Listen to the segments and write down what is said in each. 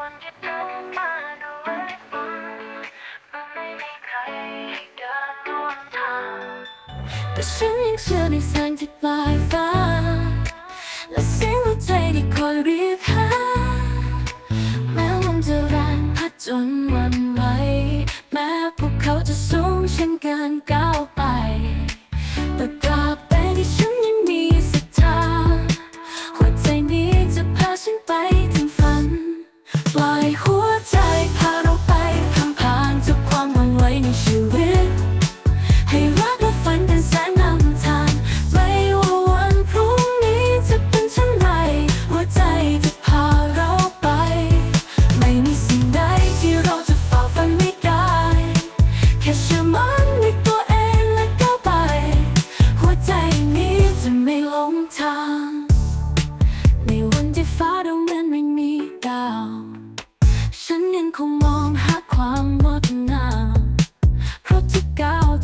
วันที่เธอมาดูไว้ฟังมันไม่มีใคแต่ฉันยังเชื่อในแสงที่ปลายฟ้า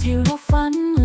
beautiful fun.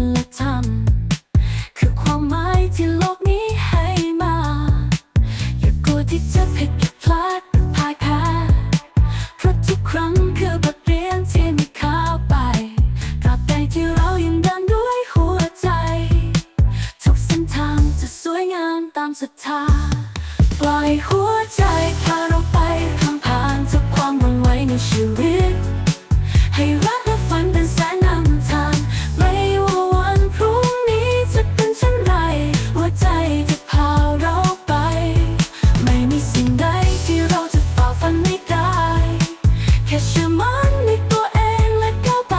มันในตัวเองและก้าวไป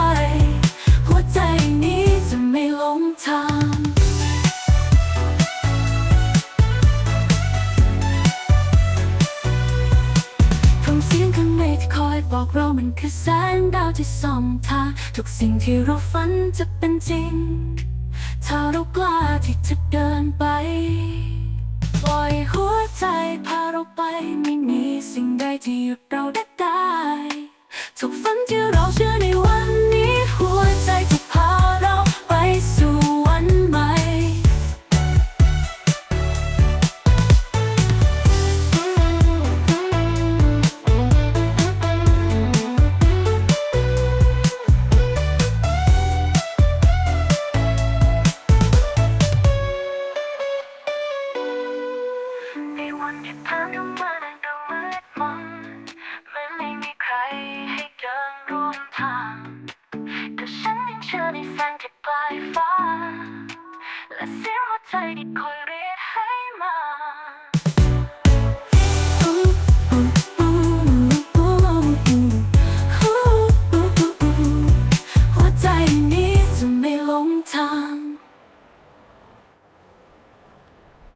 หัวใจนี้จะไม่หลงทาง from เสียงข้างในที่คอยบอกเรามันคือแสงดาวที่ส่องทางทุกสิ่งที่เราฝันจะเป็นจริง ถ้าเรากล้าที่จะเดินไปปล่อยหัวใจพาเราไปไม่มีสิ่งใดที่หยุดเราได้ ที่ผ่านมาดูมืดมนเมืนไม่มีใครให้เดินร่วมทางแต่ฉันยังเชื่อในแสงที่ปลายฟ้า และเสียงหัวใจที่คอย